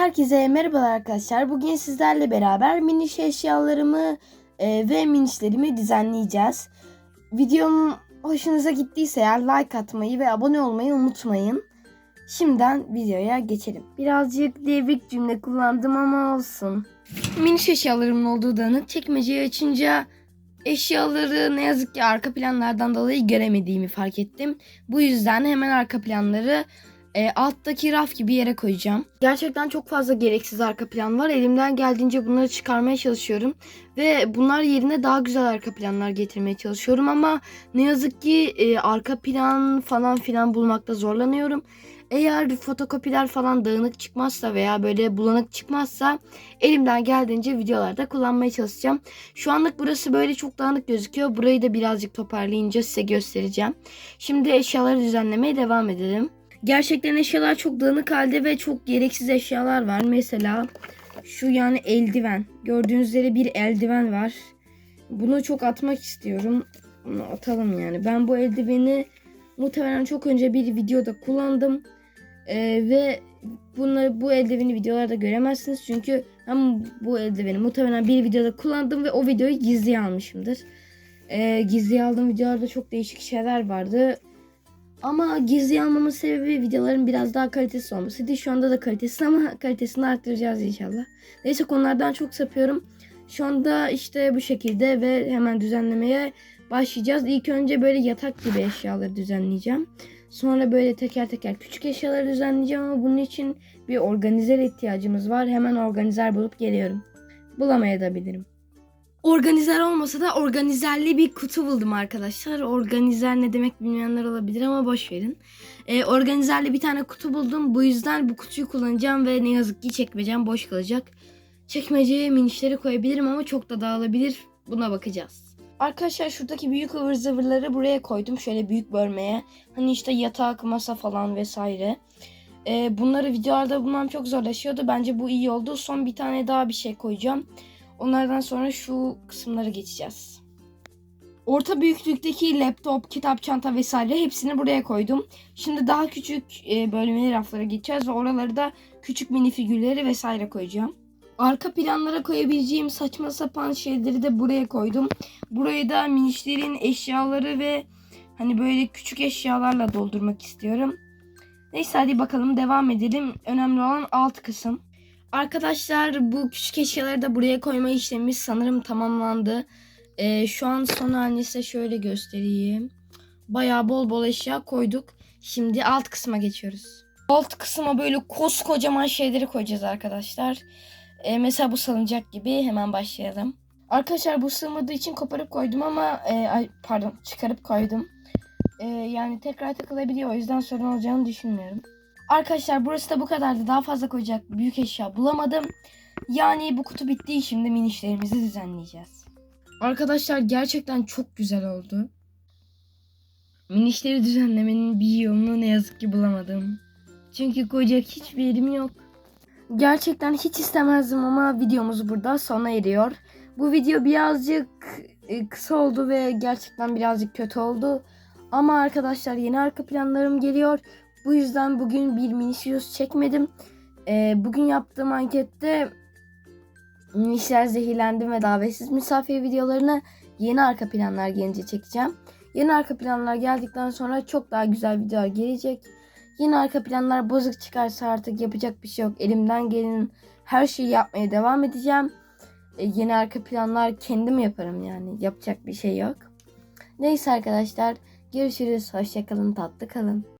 Herkese merhabalar arkadaşlar. Bugün sizlerle beraber miniş eşyalarımı e, ve minişlerimi düzenleyeceğiz. Videom hoşunuza gittiyse eğer like atmayı ve abone olmayı unutmayın. Şimdiden videoya geçelim. Birazcık devrik cümle kullandım ama olsun. Miniş eşyalarımın olduğu dağınık çekmeceyi açınca eşyaları ne yazık ki arka planlardan dolayı göremediğimi fark ettim. Bu yüzden hemen arka planları e, alttaki raf gibi yere koyacağım. Gerçekten çok fazla gereksiz arka plan var. Elimden geldiğince bunları çıkarmaya çalışıyorum. Ve bunlar yerine daha güzel arka planlar getirmeye çalışıyorum. Ama ne yazık ki e, arka plan falan filan bulmakta zorlanıyorum. Eğer fotokopiler falan dağınık çıkmazsa veya böyle bulanık çıkmazsa elimden geldiğince videolarda kullanmaya çalışacağım. Şu anlık burası böyle çok dağınık gözüküyor. Burayı da birazcık toparlayınca size göstereceğim. Şimdi eşyaları düzenlemeye devam edelim. Gerçekten eşyalar çok dağınık halde ve çok gereksiz eşyalar var. Mesela şu yani eldiven. Gördüğünüz üzere bir eldiven var. Bunu çok atmak istiyorum. Bunu atalım yani. Ben bu eldiveni muhtemelen çok önce bir videoda kullandım. Ee, ve bunları bu eldiveni videolarda göremezsiniz. Çünkü ben bu eldiveni muhtemelen bir videoda kullandım ve o videoyu gizliye almışımdır. Ee, gizliye aldığım videolarda çok değişik şeyler vardı. Ama gizli almamın sebebi videoların biraz daha kalitesiz olmasıydı. Şu anda da kalitesiz ama kalitesini arttıracağız inşallah. Neyse konulardan çok sapıyorum. Şu anda işte bu şekilde ve hemen düzenlemeye başlayacağız. İlk önce böyle yatak gibi eşyaları düzenleyeceğim. Sonra böyle teker teker küçük eşyaları düzenleyeceğim ama bunun için bir organizer ihtiyacımız var. Hemen organizer bulup geliyorum. Bulamayabilirim. Organizer olmasa da organizerli bir kutu buldum arkadaşlar. Organizer ne demek bilmeyenler olabilir ama boş verin. Ee, organizerli bir tane kutu buldum. Bu yüzden bu kutuyu kullanacağım ve ne yazık ki çekmecem boş kalacak. Çekmeceye minişleri koyabilirim ama çok da dağılabilir. Buna bakacağız. Arkadaşlar şuradaki büyük ıvır zıvırları buraya koydum. Şöyle büyük bölmeye. Hani işte yatak, masa falan vesaire. Ee, bunları videolarda bulmam çok zorlaşıyordu. Bence bu iyi oldu. Son bir tane daha bir şey koyacağım. Onlardan sonra şu kısımları geçeceğiz. Orta büyüklükteki laptop, kitap, çanta vesaire hepsini buraya koydum. Şimdi daha küçük e, bölmeli raflara geçeceğiz ve oraları da küçük mini figürleri vesaire koyacağım. Arka planlara koyabileceğim saçma sapan şeyleri de buraya koydum. Burayı da minişlerin eşyaları ve hani böyle küçük eşyalarla doldurmak istiyorum. Neyse hadi bakalım devam edelim. Önemli olan alt kısım. Arkadaşlar bu küçük eşyaları da buraya koyma işlemimiz sanırım tamamlandı. Ee, şu an son halini size şöyle göstereyim. Bayağı bol bol eşya koyduk. Şimdi alt kısma geçiyoruz. Alt kısma böyle koskocaman şeyleri koyacağız arkadaşlar. Ee, mesela bu salıncak gibi hemen başlayalım. Arkadaşlar bu sığmadığı için koparıp koydum ama e, ay, pardon çıkarıp koydum. Ee, yani tekrar takılabiliyor o yüzden sorun olacağını düşünmüyorum. Arkadaşlar burası da bu kadardı. Daha fazla koyacak büyük eşya bulamadım. Yani bu kutu bittiği şimdi minişlerimizi düzenleyeceğiz. Arkadaşlar gerçekten çok güzel oldu. Minişleri düzenlemenin bir yolunu ne yazık ki bulamadım. Çünkü koyacak hiçbir yerim yok. Gerçekten hiç istemezdim ama videomuz burada sona eriyor. Bu video birazcık e, kısa oldu ve gerçekten birazcık kötü oldu. Ama arkadaşlar yeni arka planlarım geliyor. Bu yüzden bugün bir minişius çekmedim. Ee, bugün yaptığım ankette minişler zehirlendim ve davetsiz misafir videolarını yeni arka planlar gelince çekeceğim. Yeni arka planlar geldikten sonra çok daha güzel videolar gelecek. Yeni arka planlar bozuk çıkarsa artık yapacak bir şey yok. Elimden gelen her şeyi yapmaya devam edeceğim. Ee, yeni arka planlar kendim yaparım yani. Yapacak bir şey yok. Neyse arkadaşlar görüşürüz. Hoşçakalın tatlı kalın.